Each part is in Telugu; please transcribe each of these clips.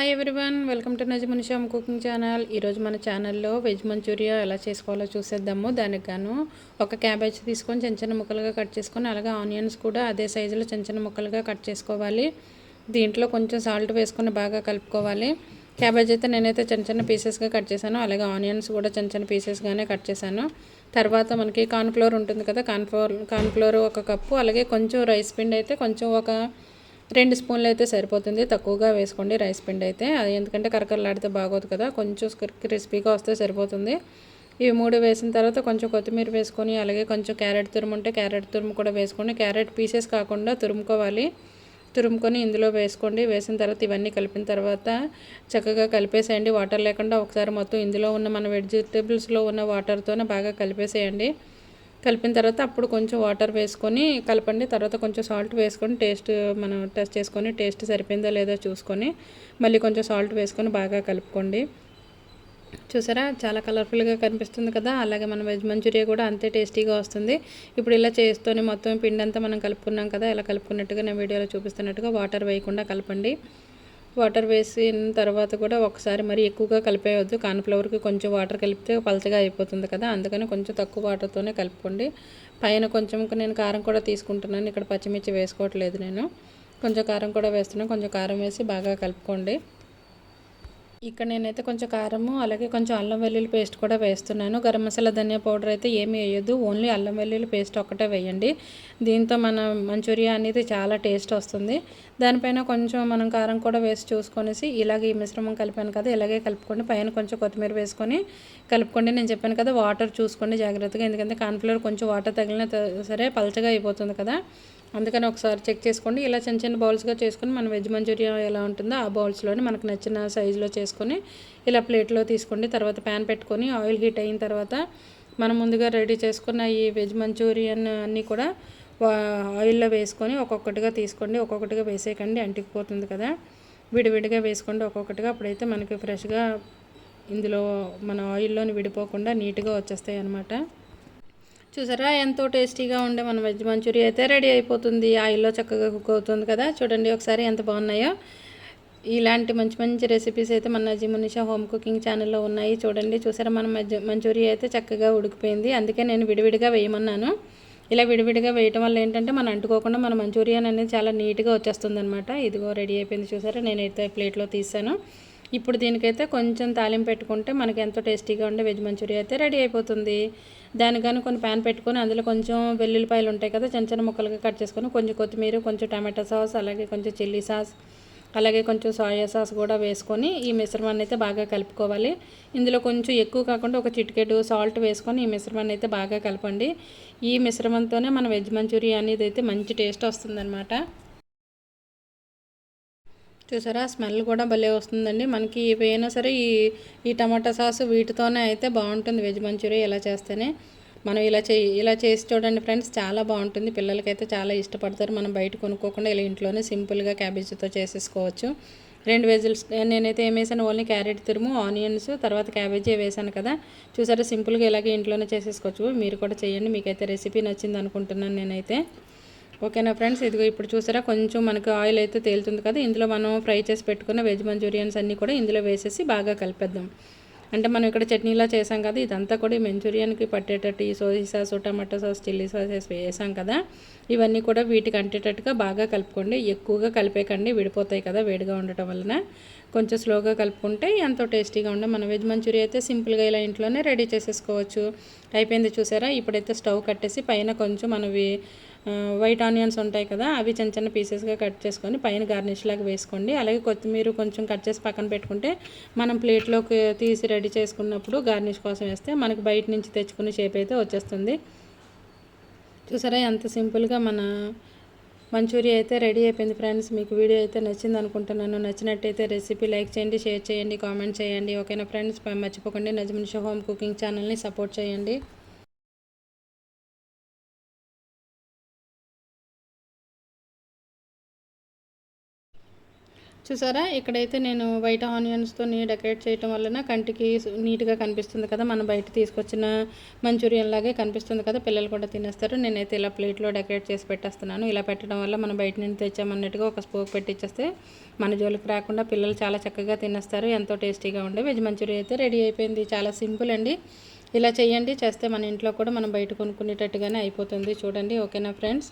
Hi everyone welcome to Najmunisha home cooking channel ఈరోజు మన ఛానల్లో వెజ్ మంచూరియా ఎలా చేసుకోవాలో చూసేద్దాము. దానికి గాను ఒక క్యాబేజ్ తీసుకొని చిన్న చిన్న ముక్కలుగా కట్ చేసుకొని అలాగే ఆనియన్స్ కూడా అదే సైజులో చిన్న చిన్న ముక్కలుగా కట్ చేసుకోవాలి. దీంట్లో కొంచెం సాల్ట్ వేసుకొని బాగా కలుపుకోవాలి. క్యాబేజ్ అయితే నేనైతే చిన్న చిన్న పీసెస్గా కట్ చేశాను. అలాగే ఆనియన్స్ కూడా చిన్న చిన్న పీసెస్గానే కట్ చేశాను. తర్వాత మనకి కార్న్ఫ్లోర్ ఉంటుంది కదా కార్న్ఫ్లోర్ కార్న్ఫ్లోర్ ఒక కప్పు అలాగే కొంచెం రైస్ పిండి అయితే కొంచెం ఒక రెండు స్పూన్లు అయితే సరిపోతుంది. తక్కువగా వేసుకోండి రైస్ పిండి అయితే. అది ఎందుకంటే కరకరలాడితే బాగోదు కదా కొంచెం క్రిస్పీగా వస్తే సరిపోతుంది. ఇవి మూడు వేసిన తర్వాత కొంచెం కొత్తిమీర వేసుకొని అలాగే కొంచెం క్యారెట్ తురుము ఉంటే క్యారెట్ తురుము కూడా వేసుకోండి. క్యారెట్ పీసెస్ కాకుండా తురుముకోవాలి. తురుముకొని ఇందులో వేసుకోండి. వేసిన తర్వాత ఇవన్నీ కలిపిన తర్వాత చక్కగా కలిపేసేయండి. వాటర్ లేకుండా ఒకసారి మొత్తం ఇందులో ఉన్న మన వెజిటేబుల్స్లో ఉన్న వాటర్తోనే బాగా కలిపేసేయండి. కలిపిన తర్వాత అప్పుడు కొంచెం వాటర్ వేసుకొని కలపండి. తర్వాత కొంచెం సాల్ట్ వేసుకొని టేస్ట్ మనం టెస్ట్ చేసుకొని టేస్ట్ సరిపోయిందో లేదో చూసుకొని మళ్ళీ కొంచెం సాల్ట్ వేసుకొని బాగా కలుపుకోండి. చూసారా? చాలా కలర్ఫుల్గా కనిపిస్తుంది కదా? అలాగే మన వెజ్ మంచూరియా కూడా అంతే టేస్టీగా వస్తుంది. ఇప్పుడు ఇలా చేస్తూనే మొత్తం పిండి అంతా మనం కలుపుకున్నాం కదా? ఇలా కలుపుకున్నట్టుగా నేను వీడియోలో చూపిస్తున్నట్టుగా వాటర్ వేయకుండా కలపండి. వాటర్ వేసిన తర్వాత కూడా ఒకసారి మరి ఎక్కువగా కలిపేయవద్దు కార్న్ఫ్లవర్కి కొంచెం వాటర్ కలిపితే పలచగా అయిపోతుంది కదా అందుకని కొంచెం తక్కువ వాటర్తోనే కలుపుకోండి. పైన కొంచెం నేను కారం కూడా తీసుకుంటున్నాను. ఇక్కడ పచ్చిమిర్చి వేసుకోవట్లేదు నేను. కొంచెం కారం కూడా వేస్తున్నాను. కొంచెం కారం వేసి బాగా కలుపుకోండి. ఇక్కడ నేనైతే కొంచెం కారము అలాగే కొంచెం అల్లం వెల్లుల్లి పేస్ట్ కూడా వేస్తున్నాను. గరం మసాలా ధనియా పౌడర్ అయితే ఏమీ వేయద్దు. ఓన్లీ అల్లం వెల్లుల్లి పేస్ట్ ఒక్కటే వేయండి. దీంతో మన మంచూరియా అనేది చాలా టేస్ట్ వస్తుంది. దానిపైన కొంచెం మనం కారం కూడా వేసి చూసుకొనేసి ఇలాగే ఈ మిశ్రమం కలిపాను కదా ఇలాగే కలుపుకోండి. పైన కొంచెం కొత్తిమీర వేసుకొని కలుపుకోండి. నేను చెప్పాను కదా వాటర్ చూసుకోండి జాగ్రత్తగా ఎందుకంటే కార్న్ఫ్లవర్ కొంచెం వాటర్ తగిలిన సరే పలచగా అయిపోతుంది కదా. అందుకని ఒకసారి చెక్ చేసుకోండి. ఇలా చిన్న చిన్న బౌల్స్గా చేసుకొని మన వెజ్ మంచూరియా ఎలా ఉంటుందో ఆ బౌల్స్లోనే మనకు నచ్చిన సైజులో చేసుకొని ఇలా ప్లేట్లో తీసుకోండి. తర్వాత ప్యాన్ పెట్టుకొని ఆయిల్ హీట్ అయిన తర్వాత మనం ముందుగా రెడీ చేసుకున్న ఈ వెజ్ మంచూరియన్ అన్నీ కూడా ఆయిల్లో వేసుకొని ఒక్కొక్కటిగా తీసుకోండి. ఒక్కొక్కటిగా వేసేయకండి. అంటికిపోతుంది కదా. విడివిడిగా వేసుకోండి. ఒక్కొక్కటిగా అప్పుడైతే మనకి ఫ్రెష్గా ఇందులో మన ఆయిల్లోని విడిపోకుండా నీట్గా వచ్చేస్తాయి అన్నమాట చూసారా? ఎంతో టేస్టీగా ఉండే మన వెజ్ మంచూరియా అయితే రెడీ అయిపోతుంది. ఆయిల్లో చక్కగా కుక్ అవుతుంది కదా? చూడండి ఒకసారి ఎంత బాగున్నాయో. ఇలాంటి మంచి మంచి రెసిపీస్ అయితే మన నజీమునిషా హోమ్ కుకింగ్ ఛానల్లో ఉన్నాయి. చూడండి చూసారా? మన మంచూరియా అయితే చక్కగా ఉడికిపోయింది. అందుకే నేను విడివిడిగా వేయమన్నాను. ఇలా విడివిడిగా వేయటం వల్ల ఏంటంటే మనం అంటుకోకుండా మన మంచూరియన్ అనేది చాలా నీట్గా వచ్చేస్తుంది అనమాట ఇదిగో రెడీ అయిపోయింది. చూసారా? నేనైతే ప్లేట్లో తీసాను. ఇప్పుడు దీనికైతే కొంచెం తాలింపు పెట్టుకుంటే మనకి ఎంతో టేస్టీగా ఉండే వెజ్ మంచూరియా అయితే రెడీ అయిపోతుంది. దానికని కొన్ని ప్యాన్ పెట్టుకొని అందులో కొంచెం వెల్లుల్లిపాయలు ఉంటాయి కదా చిన్న చిన్న ముక్కలుగా కట్ చేసుకొని కొంచెం కొత్తిమీర కొంచెం టమాటా సాస్ అలాగే కొంచెం చిల్లీ సాస్ అలాగే కొంచెం సోయా సాస్ కూడా వేసుకొని ఈ మిశ్రమాన్ని అయితే బాగా కలుపుకోవాలి. ఇందులో కొంచెం ఎక్కువ కాకుండా ఒక చిటికెడు సాల్ట్ వేసుకొని ఈ మిశ్రమాన్ని అయితే బాగా కలపండి. ఈ మిశ్రమంతోనే మన వెజ్ మంచూరియా అనేది అయితే మంచి టేస్ట్ వస్తుందన్నమాట. చూసారా? స్మెల్ కూడా భలే వస్తుందండి. మనకి ఏవైనా సరే ఈ ఈ టమాటా సాస్ వీటితోనే అయితే బాగుంటుంది వెజ్ మంచూరియా ఇలా చేస్తేనే. మనం ఇలా చే ఇలా చేసి చూడండి ఫ్రెండ్స్ చాలా బాగుంటుంది. పిల్లలకైతే చాలా ఇష్టపడతారు. మనం బయట కొనుక్కోకుండా ఇలా ఇంట్లోనే సింపుల్గా క్యాబేజీతో చేసేసుకోవచ్చు. రెండు వెజిల్స్ నేనైతే ఏం వేసాను? ఓన్లీ క్యారెట్ తురుము ఆనియన్స్ తర్వాత క్యాబేజీ వేసాను కదా. చూసారా? సింపుల్గా ఇలాగే ఇంట్లోనే చేసేసుకోవచ్చు. మీరు కూడా చేయండి. మీకైతే రెసిపీ నచ్చింది అనుకుంటున్నాను నేనైతే. ఓకేనా ఫ్రెండ్స్ ఇదిగో ఇప్పుడు చూసారా? కొంచెం మనకు ఆయిల్ అయితే తేలుతుంది కదా? ఇందులో మనం ఫ్రై చేసి పెట్టుకున్న వెజ్ మంచూరియన్స్ అన్నీ కూడా ఇందులో వేసేసి బాగా కలిపేద్దాం. అంటే మనం ఇక్కడ చట్నీలా చేసాం కదా? ఇదంతా కూడా ఈ మంచూరియన్కి పట్టేటట్టు ఈ soya sauce tomato sauce chilli sauce వేసాం కదా? ఇవన్నీ కూడా వీటికి అంటేటట్టుగా బాగా కలుపుకోండి. ఎక్కువగా కలిపేకండి విడిపోతాయి కదా వేడిగా ఉండటం వలన. కొంచెం స్లోగా కలుపుకుంటే ఎంతో టేస్టీగా ఉండే. మన వెజ్ మంచూరియా అయితే సింపుల్గా ఇలా ఇంట్లోనే రెడీ చేసేసుకోవచ్చు. అయిపోయింది చూసారా? ఇప్పుడైతే స్టవ్ కట్టేసి పైన కొంచెం మనవి వైట్ ఆనియన్స్ ఉంటాయి కదా అవి చిన్న చిన్న పీసెస్గా కట్ చేసుకొని పైన గార్నిష్ లాగా వేసుకోండి. అలాగే కొత్తిమీర కొంచెం కట్ చేసి పక్కన పెట్టుకుంటే మనం ప్లేట్లోకి తీసి రెడీ చేసుకున్నప్పుడు గార్నిష్ కోసం వేస్తే మనకి బయట నుంచి తెచ్చుకునే షేప్ అయితే వచ్చేస్తుంది. చూసారా ఎంత సింపుల్గా మన మంచూరియా అయితే రెడీ అయిపోయింది ఫ్రెండ్స్ మీకు వీడియో అయితే నచ్చింది అనుకుంటున్నాను. నచ్చినట్టయితే రెసిపీ లైక్ చేయండి షేర్ చేయండి కామెంట్ చేయండి. ఓకేనా ఫ్రెండ్స్ మర్చిపోకండి. నజమినిషా హోమ్ కుకింగ్ ఛానల్ని సపోర్ట్ చేయండి. చూసారా? ఇక్కడైతే నేను వైట్ ఆనియన్స్తో డెకరేట్ చేయటం వలన కంటికి నీట్గా కనిపిస్తుంది కదా మనం బయట తీసుకొచ్చిన మంచూరియన్ లాగే కనిపిస్తుంది కదా పిల్లలు కూడా తినేస్తారు. నేనైతే ఇలా ప్లేట్లో డెకరేట్ చేసి పెట్టేస్తున్నాను. ఇలా పెట్టడం వల్ల మనం బయట నుండి తెచ్చామన్నట్టుగా ఒక స్పోక్ పెట్టిచ్చేస్తే మన జోలికి రాకుండా పిల్లలు చాలా చక్కగా తినేస్తారు. ఎంతో టేస్టీగా ఉండే వెజ్ మంచూరియా అయితే రెడీ అయిపోయింది. చాలా సింపుల్ అండి. ఇలా చేయండి. చేస్తే మన ఇంట్లో కూడా మనం బయట కొనుక్కునేటట్టుగానే అయిపోతుంది. చూడండి. ఓకేనా ఫ్రెండ్స్?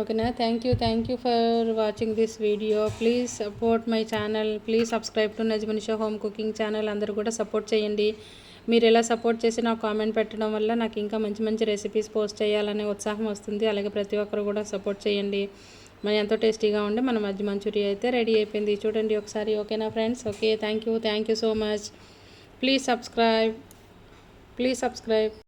ఓకేనా thank you thank you for watching this video please support my channel please subscribe to Najmanisha home cooking channel అందరూ కూడా సపోర్ట్ చేయండి. మీరు ఎలా సపోర్ట్ చేసి నాకు కామెంట్ పెట్టడం వల్ల నాకు ఇంకా మంచి మంచి రెసిపీస్ పోస్ట్ చేయాలనే ఉత్సాహం వస్తుంది. అలాగే ప్రతి ఒక్కరు కూడా సపోర్ట్ చేయండి. మరి ఎంతో టేస్టీగా ఉండే మన మధ్య మంచూరియా అయితే రెడీ అయిపోయింది. చూడండి ఒకసారి ఓకేనా friends okay thank you thank you so much please subscribe please subscribe